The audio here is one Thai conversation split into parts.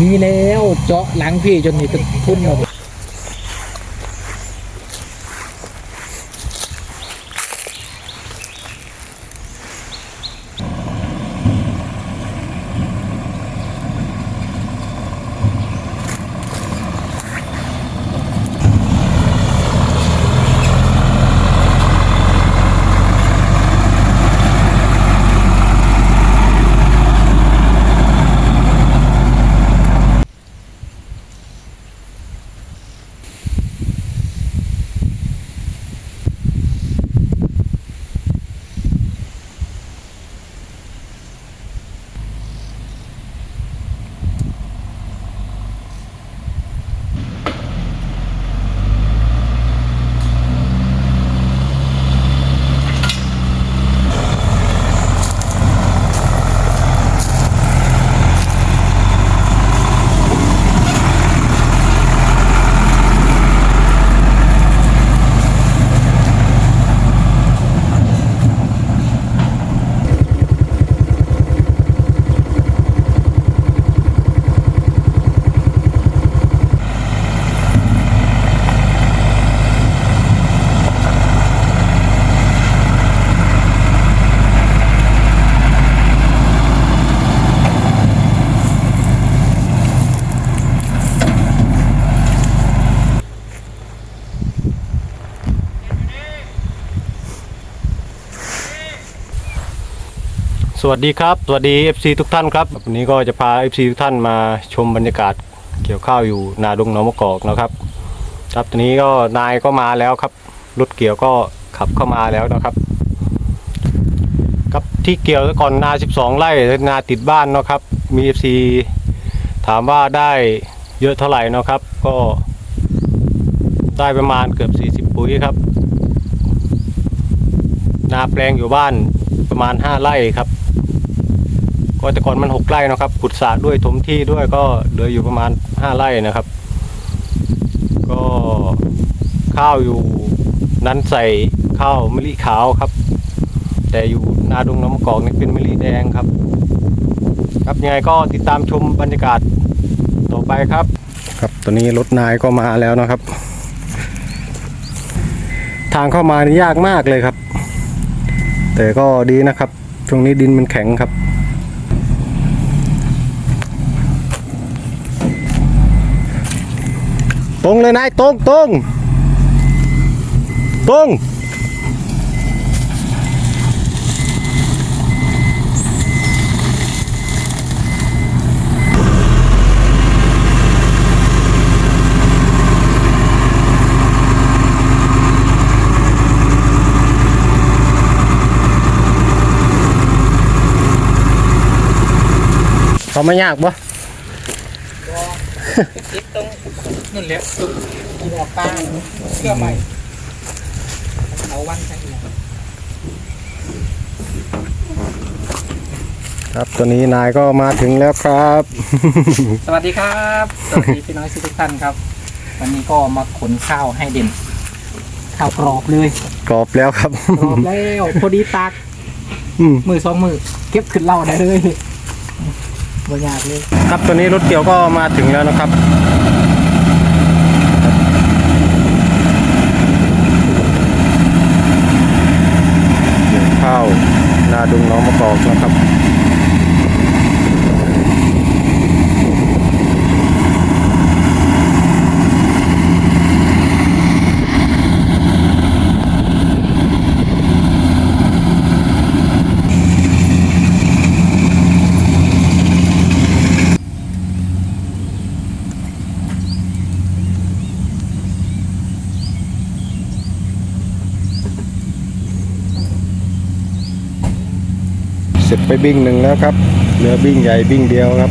มีแล้วเจาะหลังพี่จนนี่จะพุ่นหมด วัสดีครับ สวัสดี FC ทุกท่านครับ วันนี้ก็จะพา FC ทุกท่านมาชมบรรยากาศเกี่ยวข้าวอยู่นาดงหนองมะกอกนะครับ ครับตอนนี้ก็นายก็มาแล้วครับรถเกี่ยวก็ขับเข้ามาแล้วนะครับ ครับที่เกี่ยวก่อนนา 12 ไร่นาติดบ้านเนาะครับ มี FC ถามว่าได้เยอะเท่าไหร่เนาะครับ ก็ได้ประมาณเกือบ 40 ปุ๋ยครับ นาแปลงอยู่บ้านประมาณ 5 ไร่ครับ ก็แต่ก่อนมัน6ไร่นะครับขุดสระด้วยถมที่ด้วยก็เหลืออยู่ประมาณ5ไร่นะครับ ก็ข้าวอยู่นั้นใส่ข้าวมะลิขาวครับ แต่อยู่นาดงน้ำกอกนี่เป็นมะลิแดงครับ ครับยังไงก็ติดตามชมบรรยากาศต่อไปครับ ครับตอนนี้รถนายก็มาแล้วนะครับ ทางเข้ามานี่ยากมากเลยครับ แต่ก็ดีนะครับ ตรงนี้ดินมันแข็งครับ รงเลยนายตรงตรงตรงเขาไม่ยากปะติดตรง นั่นแหละตรงกีบออกกลางเชื่อใหม่เอาวันใช่ไหมครับตอนนี้นายก็มาถึงแล้วครับ สวัสดีครับ สวัสดีพี่น้อยทุกท่านครับ วันนี้ก็มาขนข้าวให้เด่นข้าวกรอบเลยกรอบแล้วครับกรอบแล้วพอดีตักอืมมือสองมือเก็บขึ้นเหล่าได้เลยบ่ยากเลย ครับตอนนี้รถเกี่ยวก็มาถึงแล้วนะครับเกี่ยวข้าวนาดุงน้องมะกอกนะครับ บิ้งหนึ่งแล้วครับ เหลือบิ้งใหญ่บิ้งเดียวครับ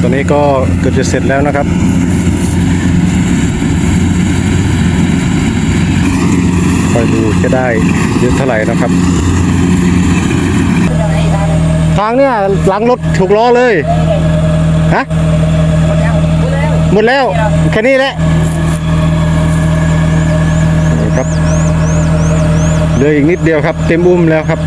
ตอนนี้ก็เกือบจะเสร็จแล้วนะครับคอยดูจะได้เยอะเท่าไหร่นะครับ ทางเนี่ยหลังรถถูกล้อเลย ฮะ หมดแล้ว แค่นี้แหละ ครับเหลืออีกนิดเดียวครับ เต็มอุ้มแล้วครับ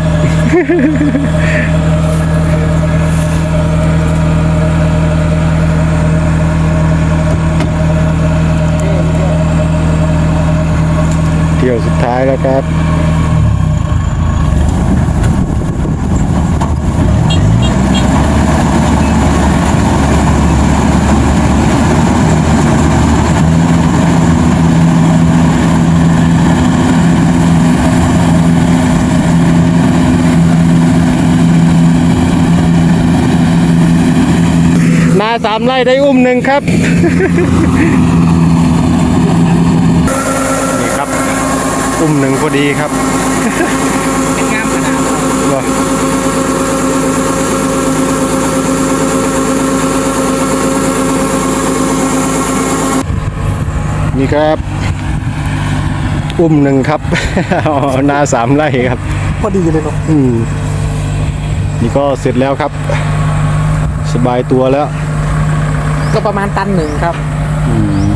เที่ยวสุดท้ายแล้วครับ นาสามไร่ได้อุ้มหนึ่งครับ นี่ครับ อุ้มหนึ่งพอดีครับเป็นงามขนาดว้านี่ครับ อุ้มหนึ่งครับนาสามไร่ครับ พอดีเลยเนาะอืมนี่ก็เสร็จแล้วครับ สบายตัวแล้ว ก็ประมาณตันหนึ่งครับ อืม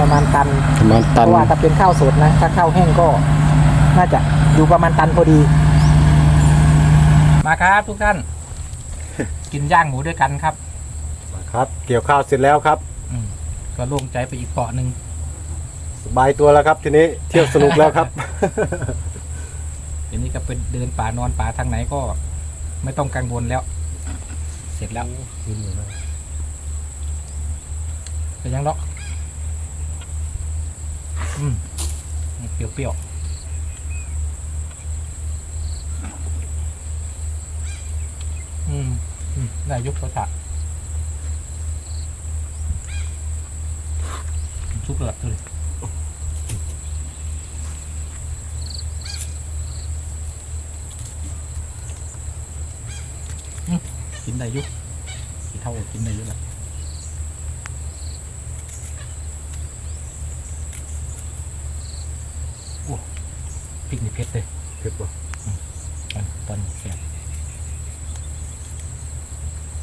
ประมาณตันประมาณเพตันราะว่าถ้าเป็นข้าวสดนะถ้าข้าวแห้งก็ น่าจะอยู่ประมาณตันพอดี มาครับทุกท่าน กินย่างหมูด้วยกันครับ ครับ เกี่ยวข้าวเสร็จแล้วครับอืมก็โล่งใจไปอีกเปาะหนึ่งสบายตัวแล้วครับทีนี้เที่ยวสนุกแล้วครับเดี๋ยวนี้ก็เป็นเดินป่านอนป่าทางไหนก็ ไม่ต้องกังวลแล้ว เสร็จแล้ว เป็นยังเนาะอืมเปรี้ยวๆอืมอืมได้ยุบโทรศัพท์ชุบเลยเลยอืมกินได้ยุบกี่เท่ากินได้ยุบและ พริกนี่เผ็ดเลยเผ็ดป่ะตอนตอนแสบ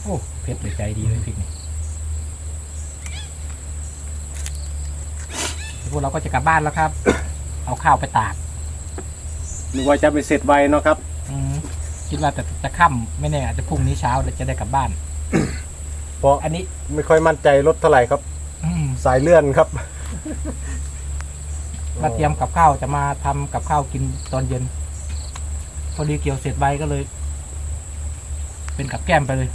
โอ้เผ็ดเลยใจดีเลยพริกนี่พวกเราก็จะกลับบ้านแล้วครับ เอาข้าวไปตากนึกว่าจะไปเสร็จไวเนาะครับ อืมคิดว่าแต่จะค่ำไม่แน่อาจจะพรุ่งนี้เช้าเดี๋ยวจะได้กลับบ้าน เพราะอันนี้ไม่ค่อยมั่นใจรถเท่าไหร่ครับ อืม สายเลื่อนครับ มาเตรียมกับข้าวจะมาทำกับข้าวกินตอนเย็น พอดีเกี่ยวเสร็จใบก็เลย เป็นกับแก้มไปเลย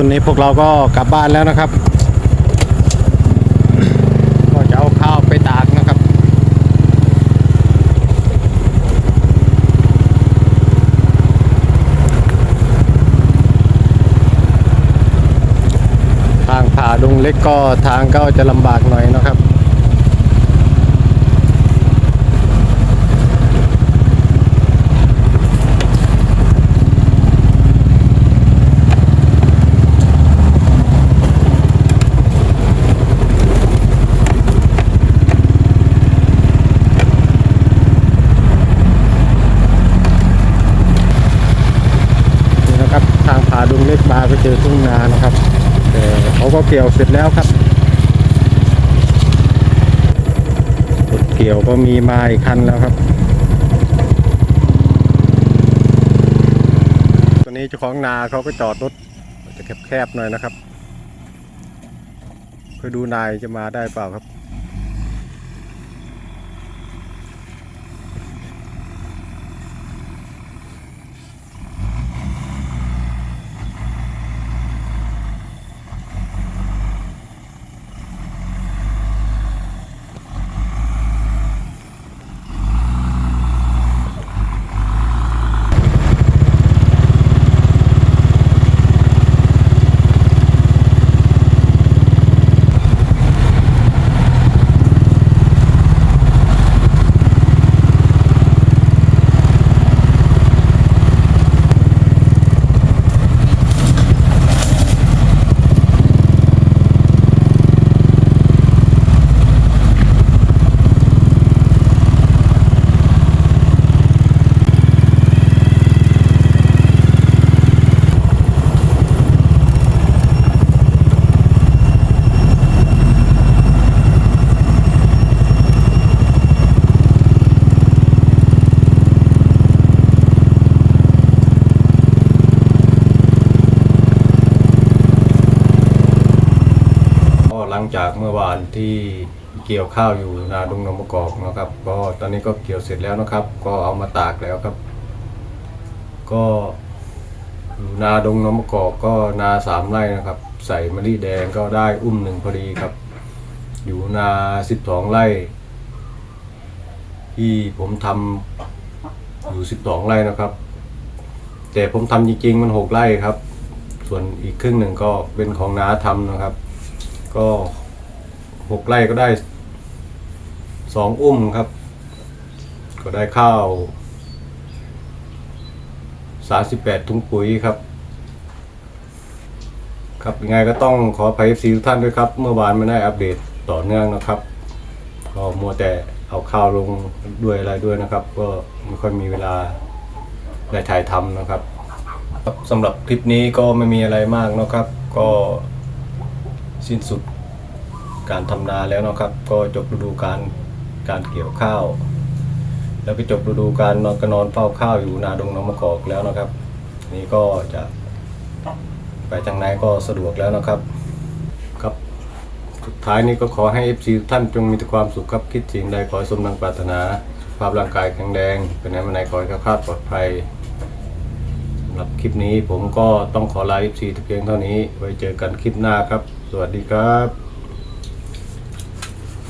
ตอนนี้พวกเราก็กลับบ้านแล้วนะครับ ก็จะเอาข้าวไปตากนะครับ ทางผ่าดง เล็กก็ทางก็จะลำบากหน่อยนะครับนี่นะครับทางผาดุงเล็กมาก็เจอทุ่งนานะครับ เขาก็เกี่ยวเสร็จแล้วครับเกี่ยวก็มีมาอีกคันแล้วครับตอนนี้เจ้าของนาเขาก็จอดรถจะแคบๆหน่อยนะครับเพื่อดูนายจะมาได้เปล่าครับ ที่เกี่ยวข้าวอยู่นาดงนมกอกนะครับก็ตอนนี้ก็เกี่ยวเสร็จแล้วนะครับ ก็เอามาตากแล้วครับ ก็อยู่นาดงนมกอกก็นาสามไร่นะครับ ใส่มะลิแดงก็ได้อุ้มหนึ่งพอดีครับ อยู่นาสิบสองไร่ ที่ผมทำอยู่สิบสองไร่นะครับ แต่ผมทำจริงๆมันหกไร่ครับ ส่วนอีกครึ่งหนึ่งก็เป็นของน้าทำนะครับ ก็ หกไร่ก็ได้สองอุ้มครับ ก็ได้ข้าวสาสิบแปดถุงปุ๋ยครับ ครับยังไงก็ต้องขออภัยซีทุกท่านด้วยครับ เมื่อวานไม่ได้อัปเดตต่อเนื่องนะครับ ก็มัวแต่เอาข้าวลงด้วยอะไรด้วยนะครับ ก็ไม่ค่อยมีเวลาได้ถ่ายทำนะครับสำหรับคลิปนี้ก็ไม่มีอะไรมากนะครับ ก็สิ้นสุด การทำนาแล้วนะครับ ก็จบฤดูการการเกี่ยวข้าว แล้วก็จบฤดูการนอนก็นอนเฝ้าข้าวอยู่นาดงหนองมะกอกแล้วนะครับ นี่ก็จะไปทางไหนก็สะดวกแล้วนะครับครับ สุดท้ายนี้ก็ขอให้ FC ทุกท่านจงมีแต่ความสุขครับคิดสิ่งใดขอสมดังปรารถนาสุขภาพร่างกายแข็งแรงเป็นไหนมาไหนขอให้แคล้วคาดปลอดภัยสำหรับคลิปนี้ผมก็ต้องขอลา FC เพียงเท่านี้ ไว้เจอกันคลิปหน้าครับ สวัสดีครับ